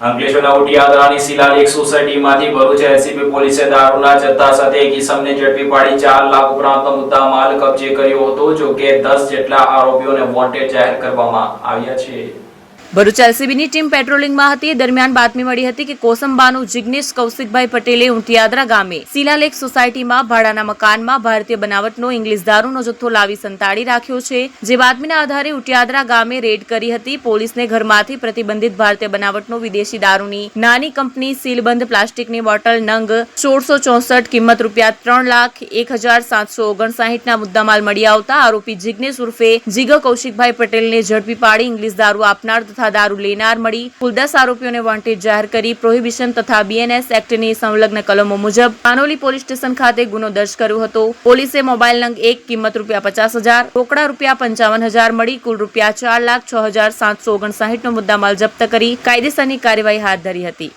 અંકલેશ્વરના ઉટિયાદરાની શિલાલેખ સોસાયટીમાંથી ભરૂચ એલસીબી પોલીસે દારૂના જથ્થા સાથે એક ઇસમને ઝડપી પાડી ચાર લાખ ઉપરાંત મુદ્દા માલ કબજે કર્યો હતો જો કે દસ જેટલા આરોપીઓને વોન્ટેડ જાહેર કરવામાં આવ્યા છે. ભરૂચ એલસીબીની ટીમ પેટ્રોલિંગમાં હતી. દરમિયાન બાતમી મળી હતી કે કોસંબાનું જિગ્નેશ કૌશિકભાઈ પટેલે ઉંટિયાદરા ગામે શિલાલેખ સોસાયટીમાં ભાડાના મકાનમાં ભારતીય બનાવટનો ઇંગ્લિશ દારૂનો જથ્થો લાવી સંતાડી રાખ્યો છે. જે બાતમીના આધારે ઉટિયાદરા ગામે રેડ કરી હતી. પોલીસને ઘરમાંથી પ્રતિબંધિત ભારતીય બનાવટનો વિદેશી દારૂની નાની કંપની સીલબંધ પ્લાસ્ટિકની બોટલ નંગ સોળસો ચોસઠ કિંમત રૂપિયા ત્રણ લાખ એક હજાર સાતસો ઓગણસાહીઠના મુદ્દામાલ મળી આવતા આરોપી જિગ્નેશ ઉર્ફે જીગ કૌશિકભાઈ પટેલને ઝડપી પાડી ઇંગ્લિશ દારૂ આપનાર તથા દારૂ લેનાર મળી. કુલ દસ આરોપીઓને વોન્ટેડ જાહેર કરી પ્રોહિબિશન તથા બીએનએસ એક્ટની સંલગ્ન કલમો મુજબ કાનોલી પોલીસ સ્ટેશન ખાતે ગુનો દર્જ કર્યો હતો. પોલીસે મોબાઈલ નંગ એક કિંમત રૂપિયા પચાસ હજાર, રોકડા રૂપિયા પંચાવન હજાર મળી, કુલ રૂપિયા ચાર લાખ છ હજાર સાતસો ઓગણસાહીઠનો મુદ્દામાલ જપ્ત કરી કાયદેસરની કાર્યવાહી હાથ ધરી હતી.